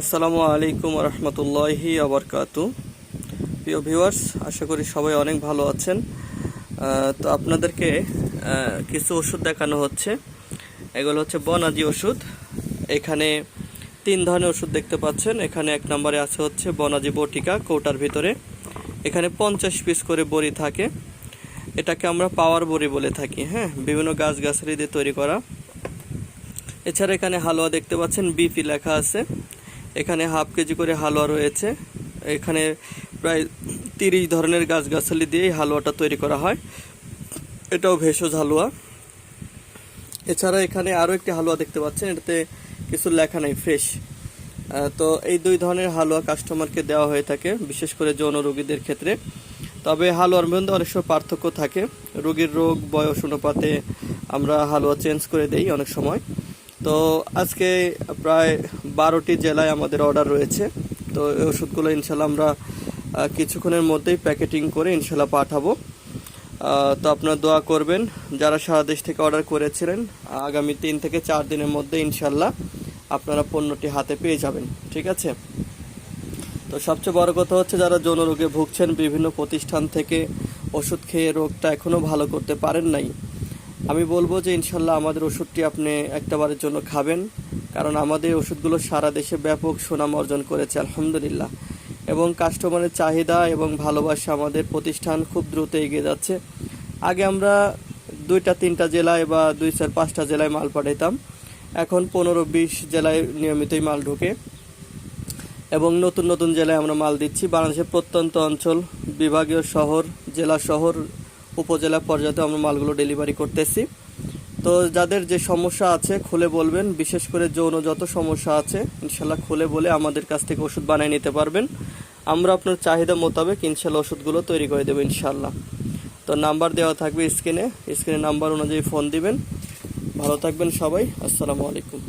আসসালামু আলাইকুম রহমতুল্লাহি আবরকাতু প্রিয় ভিউয়ার্স, আশা করি সবাই অনেক ভালো আছেন। তো আপনাদেরকে কিছু ওষুধ দেখানো হচ্ছে। এগুলো হচ্ছে বনাজি ওষুধ। এখানে তিন ধরনের ওষুধ দেখতে পাচ্ছেন। এখানে এক নম্বরে আছে হচ্ছে বনাজি বটিকা, কৌটার ভিতরে। এখানে পঞ্চাশ পিস করে বড়ি থাকে। এটাকে আমরা পাওয়ার বড়ি বলে থাকি হ্যাঁ? বিভিন্ন গাছগাছালি দিয়ে তৈরি করা। এছাড়া এখানে হালুয়া দেখতে পাচ্ছেন, বিপি লেখা আছে। এখানে হাফ কেজি করে হালুয়া রয়েছে। এখানে প্রায় তিরিশ ধরনের গাছগাছালি দিয়ে হালুয়াটা তৈরি করা হয়। এটাও ভেষজ হালুয়া। এছাড়া এখানে আরও একটি হালুয়া দেখতে পাচ্ছেন, এটাতে কিছু লেখা নেই, ফ্রেশ। তো এই দুই ধরনের হালুয়া কাস্টমারকে দেওয়া হয়ে থাকে, বিশেষ করে যৌন রোগীদের ক্ষেত্রে। তবে হালুয়ার মধ্যে অনেক সময় পার্থক্য থাকে। রোগীর রোগ, বয়স অনুপাতে আমরা হালুয়া চেঞ্জ করে দেই অনেক সময়। তো আজকে প্রায় বারোটি জেলায় আমাদের অর্ডার রয়েছে। তো এই ওষুধগুলো ইনশাল্লাহ আমরা কিছুক্ষণের মধ্যেই প্যাকেটিং করে ইনশাল্লাহ পাঠাবো। তো আপনারা দোয়া করবেন, যারা সারা দেশ থেকে অর্ডার করেছিলেন, আগামী তিন থেকে চার দিনের মধ্যে ইনশাল্লাহ আপনারা পণ্যটি হাতে পেয়ে যাবেন। ঠিক আছে? তো সবচেয়ে বড় কথা হচ্ছে, যারা যৌন রোগে ভুগছেন, বিভিন্ন প্রতিষ্ঠান থেকে ওষুধ খেয়ে রোগটা এখনও ভালো করতে পারেন নাই আমি বলব যে ইনশাল্লাহ আমাদের ওষুধটি আপনি একটাবারের জন্য খাবেন, কারণ আমাদের ওষুধগুলো সারা দেশে ব্যাপক সুনাম অর্জন করেছে, আলহামদুলিল্লাহ। এবং কাস্টমারের চাহিদা এবং ভালোবাসা আমাদের প্রতিষ্ঠান খুব দ্রুত এগিয়ে যাচ্ছে। আগে আমরা দুইটা, তিনটা জেলায় বা দুই চার, পাঁচটা জেলায় মাল পাঠাইতাম। এখন পনেরো, বিশ জেলায় নিয়মিতই মাল ঢোকে। এবং নতুন নতুন জেলায় আমরা মাল দিচ্ছি। বাংলাদেশের প্রত্যন্ত অঞ্চল, বিভাগীয় শহর, জেলা শহর উপজেলা পর্যায়ে আমরা মালগুলো ডেলিভারি করতেছি। তো যাদের যে সমস্যা আছে, খুলে বলবেন। বিশেষ করে যৌন যত সমস্যা আছে, ইনশাল্লাহ খুলে বলে আমাদের কাছ থেকে ওষুধ বানিয়ে নিতে পারবেন। আমরা আপনার চাহিদা মোতাবেক ইনশাল্লাহ ওষুধগুলো তৈরি করে দেবো ইনশাল্লাহ। তো নাম্বার দেওয়া থাকবে স্ক্রিনে। স্ক্রিনে নাম্বার অনুযায়ী ফোন দিবেন। ভালো থাকবেন সবাই। আসসালামু আলাইকুম।